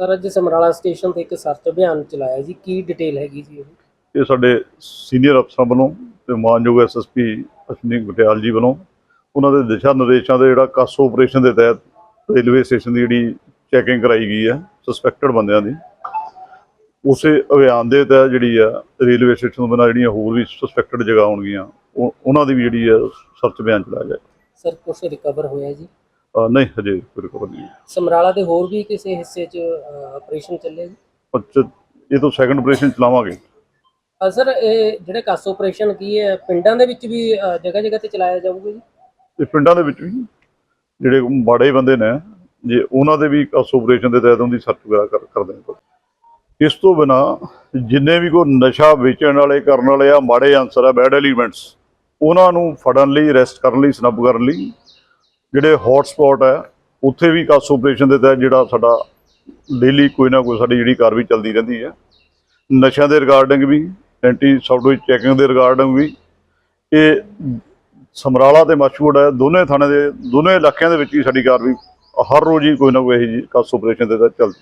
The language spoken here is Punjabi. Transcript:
ਸਰ ਅੱਜ ਸਮਰਾਲਾ ਸਟੇਸ਼ਨ ਤੇ ਇੱਕ ਸਰਚ ਅਭਿਆਨ ਚਲਾਇਆ ਜੀ ਕੀ ਡਿਟੇਲ ਹੈਗੀ ਜੀ ਇਹ? ਇਹ ਸਾਡੇ ਸੀਨੀਅਰ ਅਫਸਰਾਂ ਵੱਲੋਂ ਤੇ ਮਾਨਯੋਗ ਐਸਐਸਪੀ ਅਸ਼ਵਨੀ ਗੁਟਿਆਲ ਜੀ ਵੱਲੋਂ ਉਹਨਾਂ ਦੇ ਦਿਸ਼ਾ ਨਿਰਦੇਸ਼ਾਂ ਦੇ ਜਿਹੜਾ ਕਾਸੋ ਆਪਰੇਸ਼ਨ ਦੇ ਤਹਿਤ ਰੇਲਵੇ ਸਟੇਸ਼ਨ ਦੀ ਜਿਹੜੀ ਚੈਕਿੰਗ ਕਰਾਈ ਗਈ ਹੈ ਸਸਪੈਕਟਡ ਬੰਦਿਆਂ ਦੀ। ਉਸੇ ਅਭਿਆਨ ਦੇ ਤਹਿਤ ਜਿਹੜੀ ਆ ਰੇਲਵੇ ਸਟੇਸ਼ਨ ਤੋਂ ਬਿਨਾਂ ਜਿਹੜੀਆਂ ਹੋਰ ਵੀ ਸਸਪੈਕਟਡ ਜਗ੍ਹਾ ਹੋਣਗੀਆਂ ਉਹ- ਉਹਨਾਂ ਦੀ ਵੀ ਜਿਹੜੀ ਆ ਸਰਚ ਅਭਿਆਨ ਚਲਾਇਆ ਜਾਏ ਸਰ ਕੁਛ ਰਿਕਵਰ ਹੋਇਆ ਜੀ? ਅਹ ਨਹੀਂ ਹਜੇ ਕੋਈ ਰਿਕਵਰ ਨਹੀਂ ਸਮਰਾਲਾ ਦੇ ਹੋਰ ਵੀ ਕਿਸੇ ਹਿੱਸੇ 'ਚ ਆਪਰੇਸ਼ਨ ਚੱਲੇ? ਜੀ ਅੱਛਾ ਇਹ ਤੋਂ ਸੈਕੰਡ ਆਪਰੇਸ਼ਨ ਚਲਾਵਾਂਗੇ। ਅ, ਸਰ ਇਹ ਜਿਹੜੇ ਕਾਸ ਆਪਰੇਸ਼ਨ ਕੀ ਹੈ ਪਿੰਡਾਂ ਦੇ ਵਿੱਚ ਵੀ ਜਗ੍ਹਾ ਜਗ੍ਹਾ ਤੇ ਚਲਾਇਆ ਜਾਊਗਾ ਜੀ? ਤੇ ਪਿੰਡਾਂ ਦੇ ਵਿੱਚ ਵੀ ਜਿਹੜੇ ਮਾੜੇ ਬੰਦੇ ਨੇ ਜੇ ਉਹਨਾਂ ਦੇ ਵੀ ਕਾਸ ਆਪਰੇਸ਼ਨ ਦੇ ਤਹਿਤ ਉਹਦੀ ਸਰਚ ਵਗੈਰਾ ਕਰ ਕਰਦੇ ਨੇ। ਇਸ ਤੋਂ ਬਿਨਾ ਜਿੰਨੇ ਵੀ ਕੋਈ ਨਸ਼ਾ ਵੇਚਣ ਵਾਲੇ ਕਰਨ ਵਾਲੇ ਆ ਮਾੜੇ ਅਨਸਰ ਆ ਬੈਡ ਐਲੀਮੈਂਟਸ ਉਹਨਾਂ ਨੂੰ ਫੜਨ ਲਈ ਅਰੈਸਟ ਕਰਨ ਲਈ ਸਨੱਪ ਕਰਨ ਲਈ ਜਿਹੜੇ ਹੌਟ ਸਪੌਟ ਹੈ, ਉੱਥੇ ਵੀ ਕਾਸ ਆਪਰੇਸ਼ਨ ਦੇ ਤਹਿਤ ਜਿਹੜਾ ਸਾਡਾ ਡੇਲੀ ਕੋਈ ਨਾ ਕੋਈ ਸਾਡੀ ਜਿਹੜੀ ਕਾਰਵਾਈ ਚੱਲਦੀ ਰਹਿੰਦੀ ਹੈ। ਨਸ਼ਿਆਂ ਦੇ ਰਿਗਾਰਡਿੰਗ ਵੀ ਐਂਟੀ ਸੌਫਟਵੇਅਰ ਚੈਕਿੰਗ ਦੇ ਰਿਗਾਰਡਿੰਗ ਵੀ, ਇਹ ਸਮਰਾਲਾ ਤੇ ਮਸ਼ਹੂਰ ਹੈ, ਦੋਨੇ ਥਾਣੇ ਦੇ, ਦੋਨੇ ਇਲਾਕਿਆਂ ਦੇ ਵਿੱਚ ਹੀ ਸਾਡੀ ਕਾਰਵਾਈ ਹਰ ਰੋਜ਼ ਹੀ ਕੋਈ ਨਾ ਕੋਈ ਇਹੋ ਜਿਹੀ ਕਾਸ ਆਪਰੇਸ਼ਨ ਦੇ ਤਹਿਤ ਚੱਲਦੀ